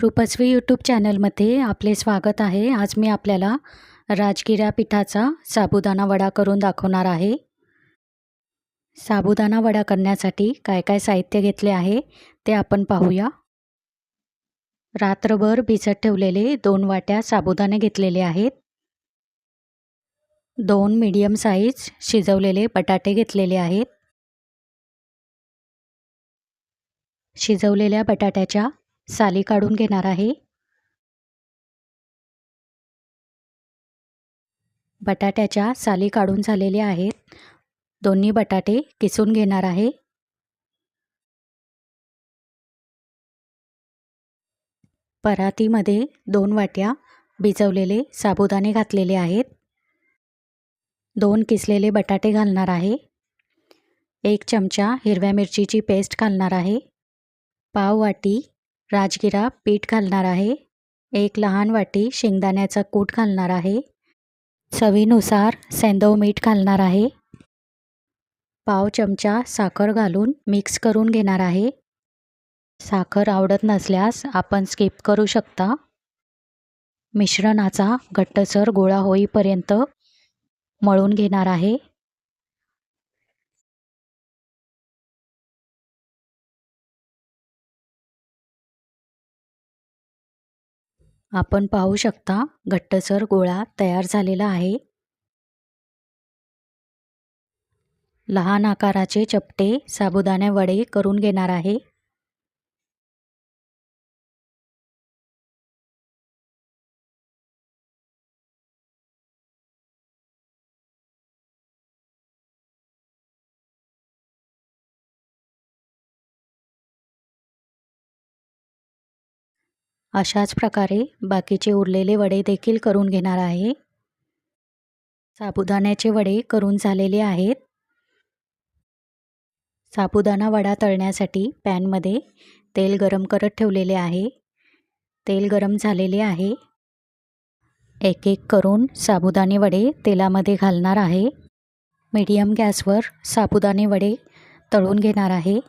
रूपस्वी YouTube चॅनलमध्ये आपले स्वागत आहे. आज मी आपल्याला राजगिरा पिठाचा साबुदाणा वडा करून दाखवणार आहे. साबुदाणा वडा करण्यासाठी काय काय साहित्य घेतले आहे ते आपण पाहूया. रात्रभर भिजत ठेवलेले दोन वाट्या साबुदाणे घेतलेले आहेत. दोन मीडियम साईज शिजवलेले बटाटे घेतलेले आहेत. शिजवलेल्या बटाट्याच्या साली काढून घेणार आहे. बटाट्याच्या साली काढून झालेल्या आहेत. दोन्ही बटाटे किसून घेणार आहे. परातीमध्ये दोन वाट्या भिजवलेले साबुदाणे घातलेले आहेत. दोन किसलेले बटाटे घालणार आहे. एक चमचा हिरव्या मिरचीची पेस्ट घालणार आहे. पाव वाटी राजगिरा पीठ घालणार आहे. एक लहान वाटी शेंगदाण्याचा कूट घालणार आहे. चवीनुसार सेंदव मीठ घालणार आहे. पाव चमचा साखर घालून मिक्स करून घेणार आहे. साखर आवडत नसल्यास आपण स्किप करू शकता. मिश्रणाचा घट्टसर गोळा होईपर्यंत मळून घेणार आहे. आपण पाहू शकता घट्टसर गोळा तयार झालेला आहे. लहान आकाराचे चपटे साबुदाणे वडे करून घेणार आहे. अशाच प्रकारे बाकीचे उरलेले वडे देखील करून घेणार आहे. साबुदाण्याचे वडे करून झालेले आहेत. साबुदाणा वडा तळण्यासाठी पॅनमध्ये तेल गरम करत ठेवलेले आहे. तेल गरम झालेले आहे. एक एक करून साबुदाणे वडे तेलामध्ये घालणार आहे. मीडियम गॅसवर साबुदाणे वडे तळून घेणार आहे.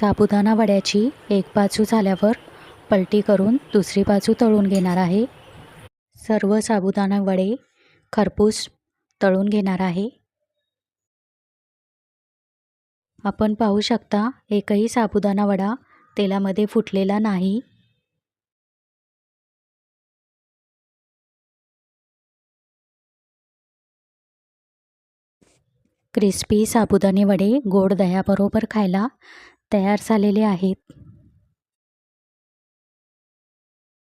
साबुदाणा वड्याची एक बाजू झाल्यावर पलटी करून दुसरी बाजू तळून घेणार आहे. सर्व साबुदाणा वडे खरपूस तळून घेणार आहे. आपण पाहू शकता एकही साबुदाणा वडा तेलामध्ये फुटलेला नाही. क्रिस्पी साबुदाणे वडे गोड दह्याबरोबर खायला तयार झालेले आहेत.